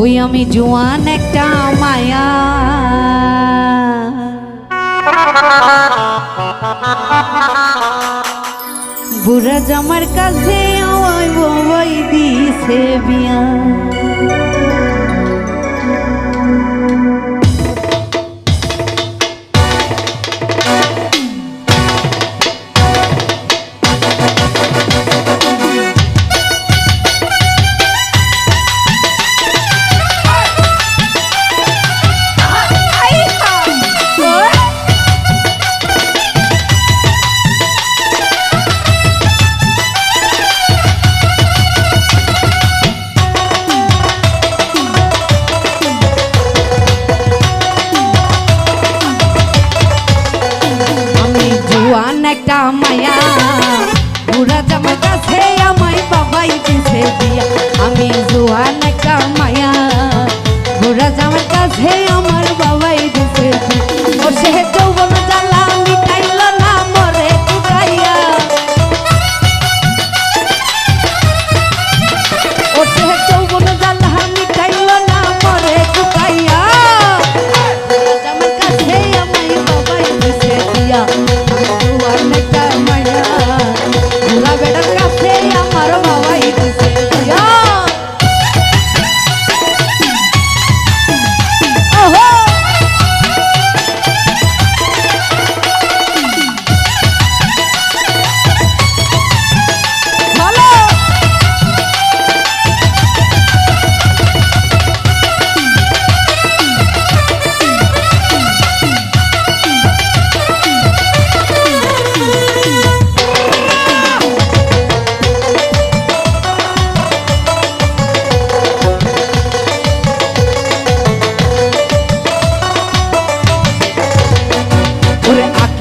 ওই আমি জোয়ান একটা মায়া। বুড়া জামার কাছে আমায় বই দিছে বিয়া।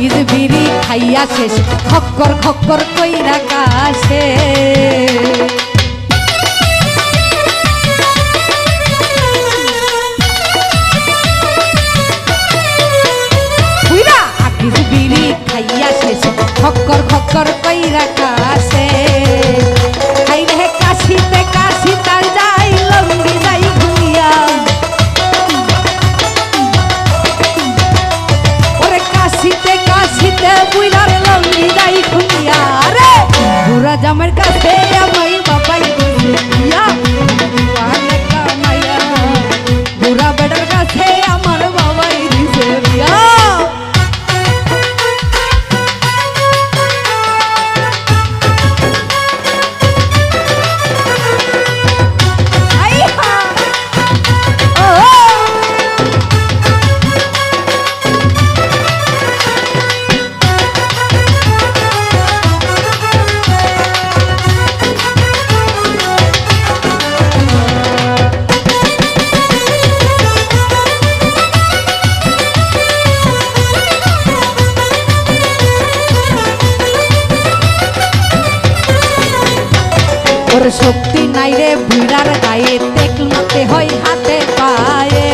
আকির বিড়ি খাইয়া শেষ। খক্কর খক্কর কইরা কাশে বুইলার লঙ্গি যাই খুনিয়া রে বুড়া জামের কাছে আমায় বাবাই দিয়া বুড়া ওর শক্তি নাই রে বুড়ার গায়ে তেল মাতে হয় হাতে পায়ে।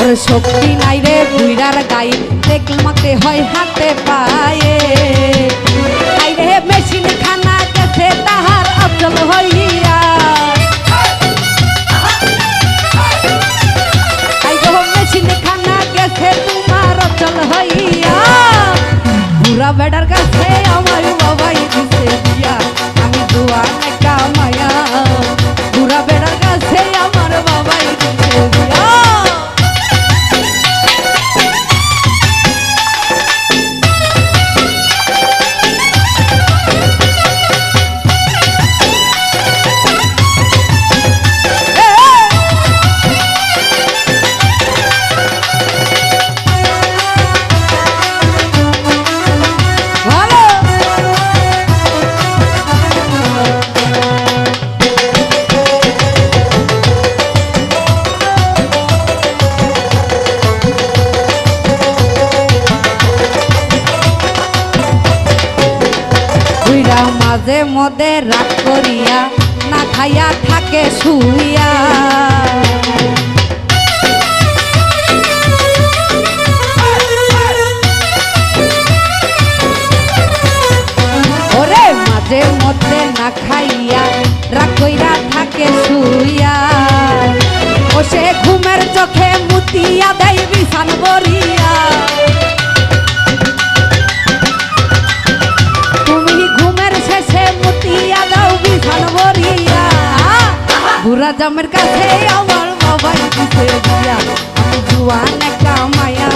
ওর শক্তি নাই রে বুড়ার গায়ে তেল মাতে হয় হাতে পায়ে। অচল হইয়া বুড়া বেডার কাছে আমার বাবাই দিছে দিয়া আমি দুয়া সাজে মদে রাত করিয়া, না খাইয়া থাকে শুইয়া। ওরে মাঝে মধ্যে না খাইয়া রাত থাকে শুইয়া। ও সে ঘুমের চোখে মুতিয়া বুড়া জামের কাছে আমার বাবাই দিছে দিয়া আমি জুয়ান একটা মায়া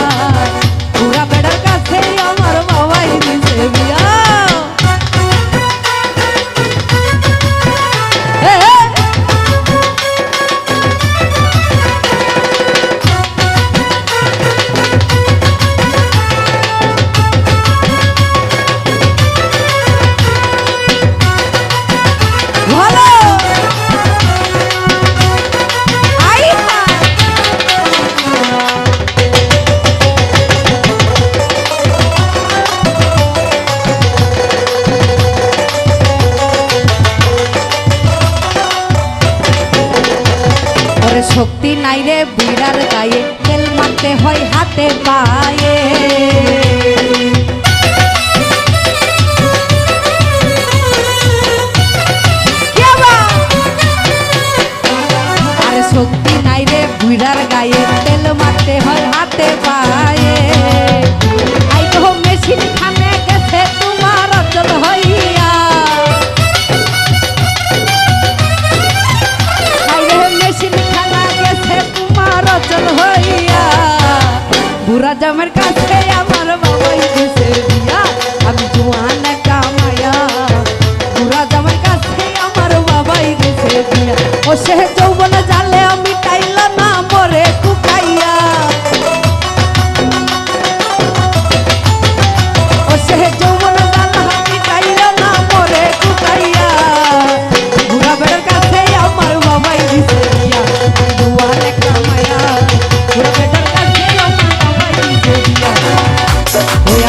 বুড়া বেড়ার কাছে আমার বাবাই দিছে বিয়া এ, শক্তি নাই রে বিড়ার গায়ে। খেল মারতে হয় হাতে পায়ে।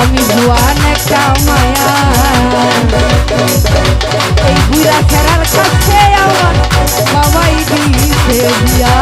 আমি জুয়ান একটা মায়া। এই ঘুরা খেলার কাছে আমার সবাই দিয়েছে বিয়া।